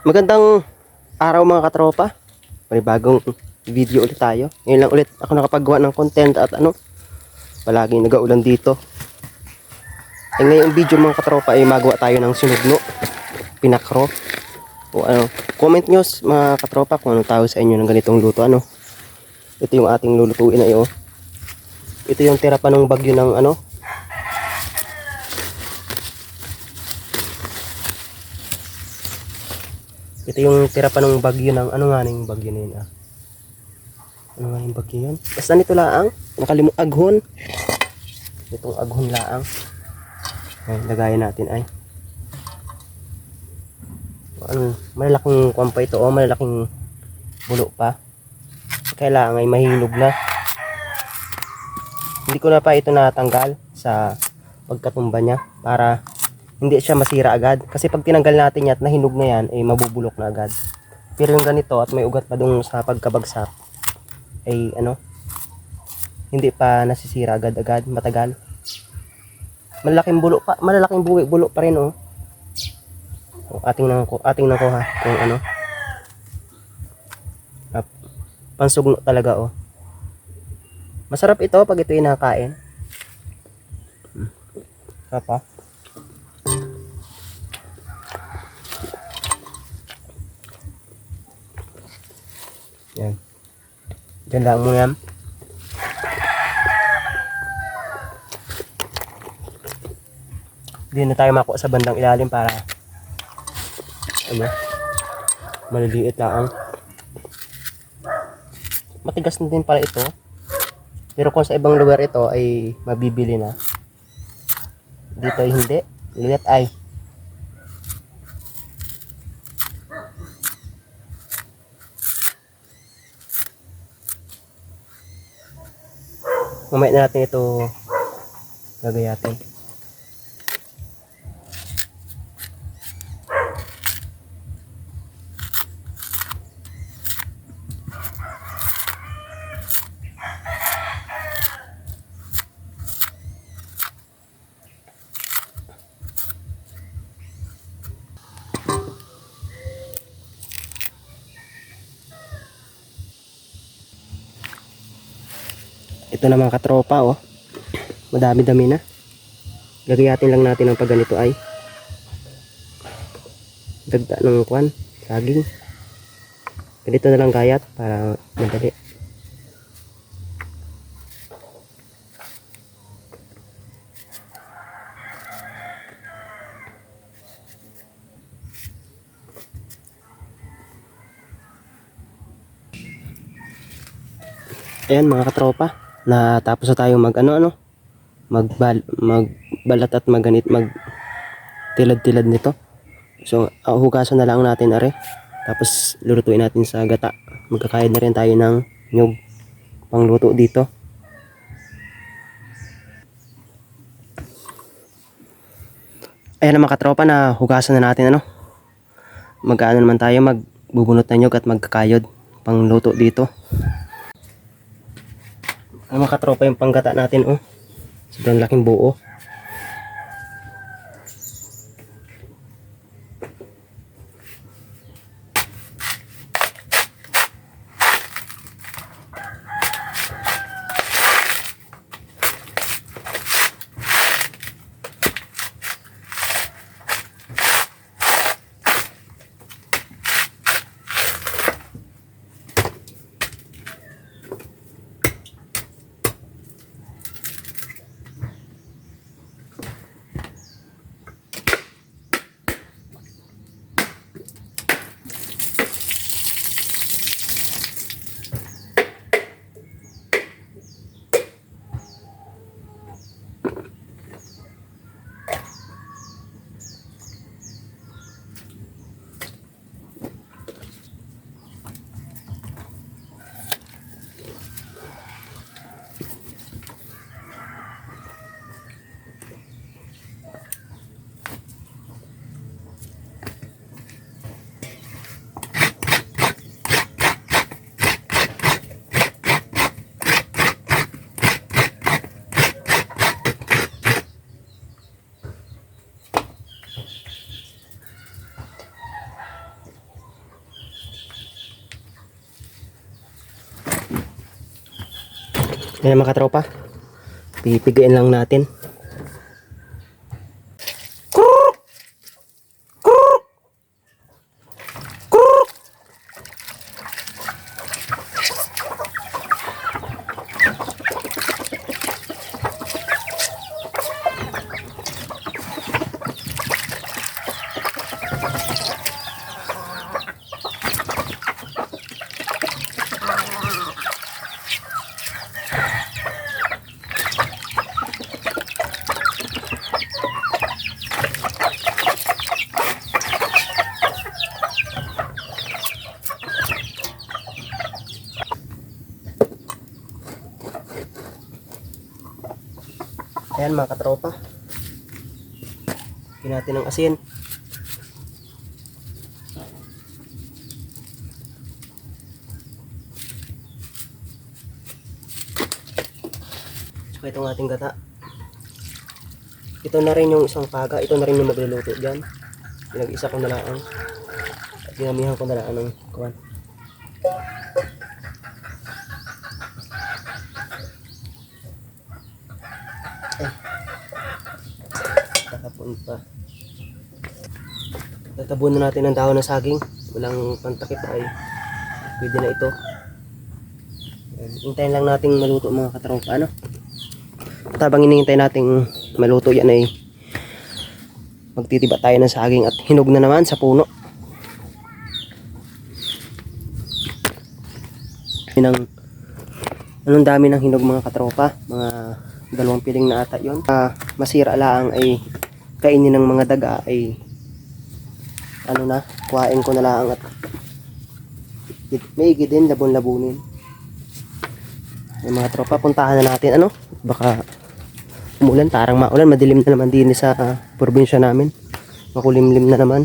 Magandang araw mga katropa. May bagong video ulit tayo. Ngayon lang ulit ako nakapagawa ng content at ano, palaging nagaulan dito. Eh ngayong video mga katropa ay magawa tayo ng sinugno, pinakro. O ano, comment nyo mga katropa kung anong tawag sa inyo ng ganitong luto ano. Ito yung ating lulutuin ay oh. Ito yung tira pa ng bagyo ng ano, Ito yung tira pa ng bagyo ng ano nga yung bagyo na yun ah. Ano nga yung bagyo yun? Basta nito laang. Nakalimu aghon. Itong aghon laang. Ay, lagayan natin ay. Ano, malalaking kuwan pa ito oh, malalaking bulo pa. Kailangan ay mahilog na. Hindi ko na pa ito natanggal sa pagkatumba niya para hindi siya masira agad. Kasi pag tinanggal natin yan at nahinog na yan, ay mabubulok na agad. Pero yung ganito at may ugat pa dun sa pagkabagsak, ay ano, hindi pa nasisira agad-agad, matagal. Malalaking bulo pa, malalaking buwi, bulo pa rin oh. O, ating nang ating nang ha, kung ano. Up. Pansugno talaga oh. Masarap ito pag ito inakain. Hmm. Sarap Yan. Diyan lang mo yan. Hindi na tayo makuha sa bandang ilalim para ano maliliit lang. Matigas na din pala ito. Pero kung sa ibang lugar ito ay mabibili na. Dito ay hindi. Liit ay. Mamaya na natin ito gagayatin. Ito na mga katropa oh. Madami-dami na. Gagayatin lang natin ang pag ganito ay. Dagda ng kwan, saging. Ganito na lang gayat para madali. Ayan mga katropa, natapos na tayo mag ano ano, magbal, magbalat at maganit, mag tilad-tilad nito. So, uh, hugasan na lang natin are. Tapos lulutuin natin sa gata. Magkakayod na rin tayo ng nyug pangluto dito. Ayan na mga katropa na hugasan na natin ano. Mag-ano naman tayo magbubunot na nyug at magkakayod pangluto dito. Ang mga katropa yung panggata natin oh. Sobrang laking buo. Ayan mga katropa. Pipigain lang natin. Ayan mga katropa. Lagyan natin ng asin. Saka itong ating gata. Ito na rin yung isang paga. Ito na rin yung magluluto dyan. Pinag-isa ko na lang. At ginamihan ko na lang ng kuwan. Tatapon pa. Tatabon na natin ang dahon ng saging. Walang pantakip ay pwede na ito. Hintayin lang nating maluto mga katropa. Ano? At habang hinihintay nating maluto yan ay magtitiba tayo ng saging at hinog na naman sa puno. Ang anong dami ng hinog mga katropa. Mga dalawang piling na ata yun. Ah, masira lang ay kainin ng mga daga ay ano na, kuhain ko na lang at may higit din labon-labunin. Yung mga tropa, puntahan na natin ano, baka umulan, tarang maulan, madilim na naman din sa ah, probinsya namin. Makulimlim na naman.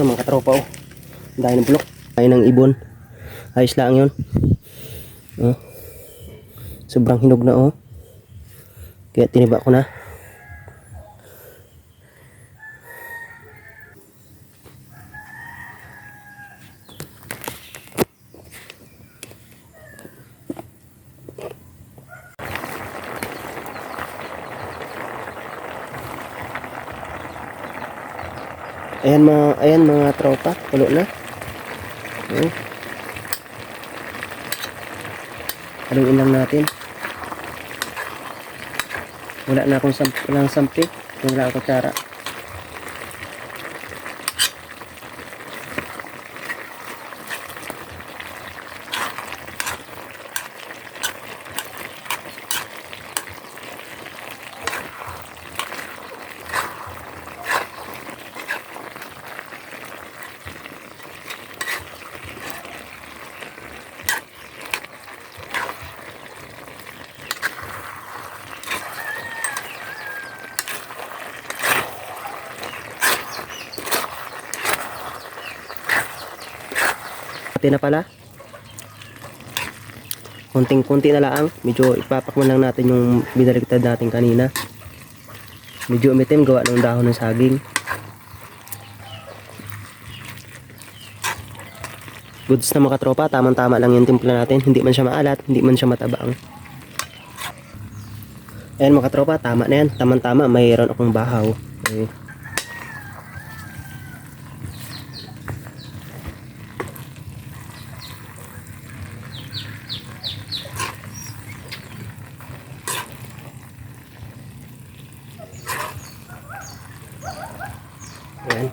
Ito mga katropa oh. Dahil ng bulok. Dahil ng ibon. Ayos lang yun. Oh. Sobrang hinog na oh. Kaya tiniba ko na. Ayan mga, ayan mga tropa, pulo na. Ayan. Haluin lang natin. Wala na akong samp walang sampik. Wala akong kutsara. Pati na pala. Konting-konti na lang. Medyo ipapakman lang natin yung binaligtad natin kanina. Medyo umitim gawa ng dahon ng saging. Goods na mga tropa, tamang-tama lang yung timpla natin. Hindi man siya maalat, hindi man siya matabang. Ayan mga tropa, tama na yan. Tamang-tama, mayroon akong bahaw. Okay. Ayan.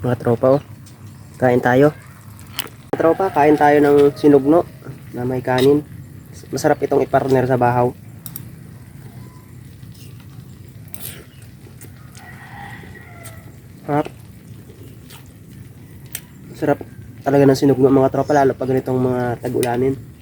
Mga tropa oh. Kain tayo. Mga tropa, kain tayo ng sinugno. na may kanin. Masarap itong ipartner sa bahaw. Harap. Sarap talaga ng sinog ng mga tropa lalo pag ganitong mga tag-ulanin.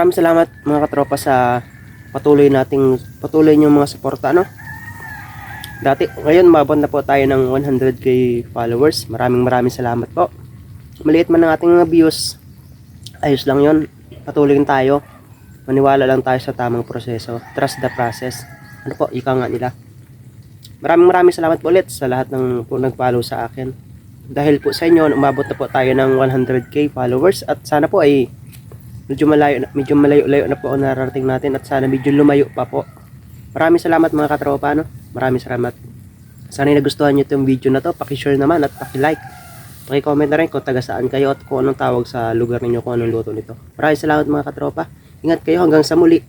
Maraming salamat mga katropa sa patuloy nating patuloy niyo mga suporta no. Dati ngayon mabot na po tayo ng 100k followers. Maraming maraming salamat po. Maliit man ang ating views. Ayos lang 'yon. Patuloy tayo. Maniwala lang tayo sa tamang proseso. Trust the process. Ano po, ika nga nila. Maraming maraming salamat po ulit sa lahat ng po nag-follow sa akin. Dahil po sa inyo, umabot na po tayo ng 100k followers at sana po ay medyo malayo na- medyo malayo-layo na po ang nararating natin at sana medyo lumayo pa po. Maraming salamat mga katropa no. Maraming salamat. Sana nagustuhan niyo itong video na to, paki-share naman at paki-like. Paki-comment na rin kung taga saan kayo at kung anong tawag sa lugar ninyo, kung anong luto nito. Maraming salamat mga katropa. Ingat kayo hanggang sa muli.